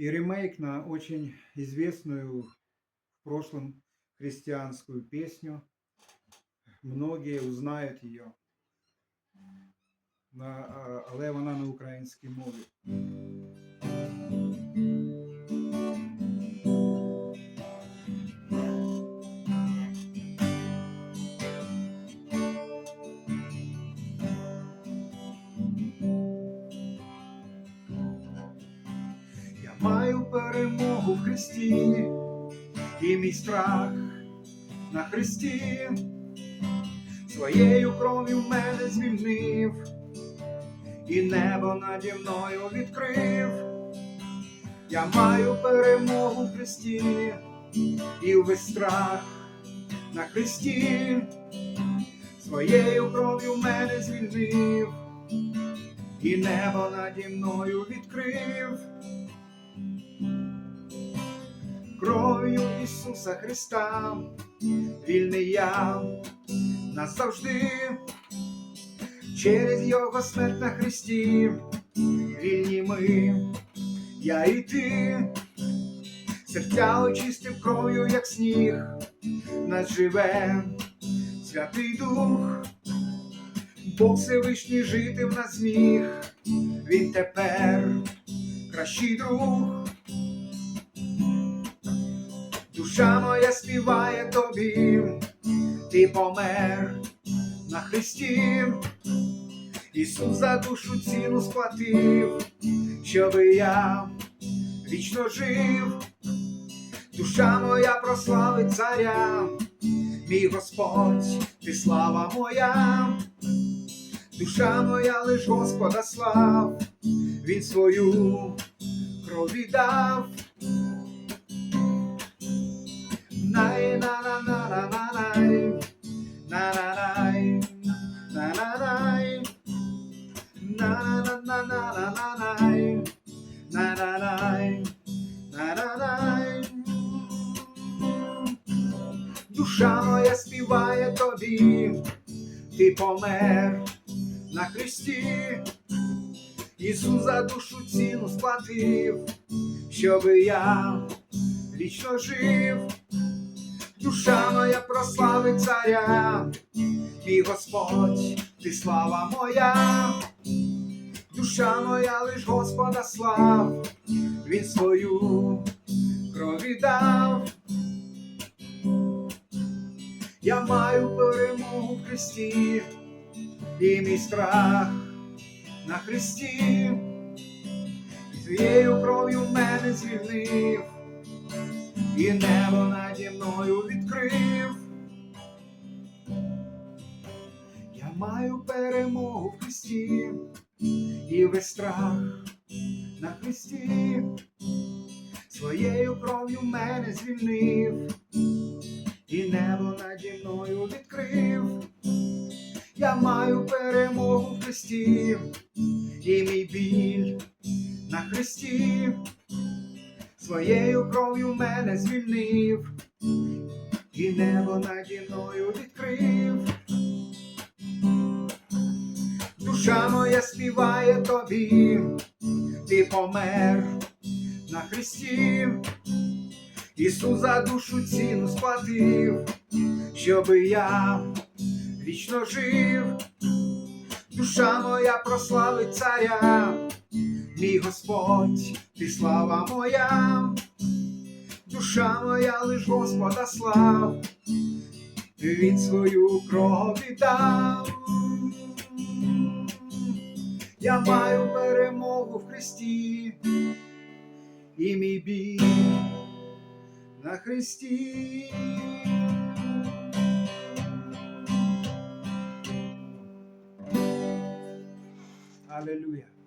и ремейк на очень известную в прошлом христианскую песню. Многие узнают ее. Але вона на українській мові. Христі, і мій страх на Христі, своєю кров'ю мене звільнив, і небо наді мною відкрив. Я маю перемогу в Христі, і весь страх на Христі, своєю кров'ю мене звільнив, і небо наді мною відкрив. Кров'ю Ісуса Христа, вільний я назавжди, через Його смерть на Христі, вільні ми, я і ти, серця очистив кров'ю, як сніг, нас живе Святий Дух, Бог Всевишній жити в нас зміг, Він тепер кращий друг. Душа моя співає тобі, ти помер на Христі, Ісус за душу ціну сплатив, щоби я вічно жив, душа моя прославить царя, мій Господь, ти слава моя, душа моя лиш Господа слав, Він свою кров віддав. Душа моя співає тобі, ти помер на Христі, Ісус за душу ціну сплатив, щоби я вічно жив. Душа моя прославить царя, мій Господь, ти слава моя, душа моя лиш Господа слав, Він свою кров віддав. Я маю перемогу в Христі, і мій страх на Христі, і твоєю кров'ю мене звільнив і небо наді мною відкрив. Я маю перемогу в Христі, і весь страх на Христі, своєю кров'ю мене звільнив, і небо наді мною відкрив. Я маю перемогу в Христі, і мій біль на Христі своєю кров'ю мене звільнив, і небо наді мною відкрив. Душа моя співає тобі, ти помер на Христі, Ісус за душу ціну сплатив, щоби я вічно жив, душа моя прославить царя мій Господь, ти слава моя, душа моя лиш Господа слав, Він свою кров віддав. Я маю перемогу в Христі, і мій бій на Христі. Аллилуйя.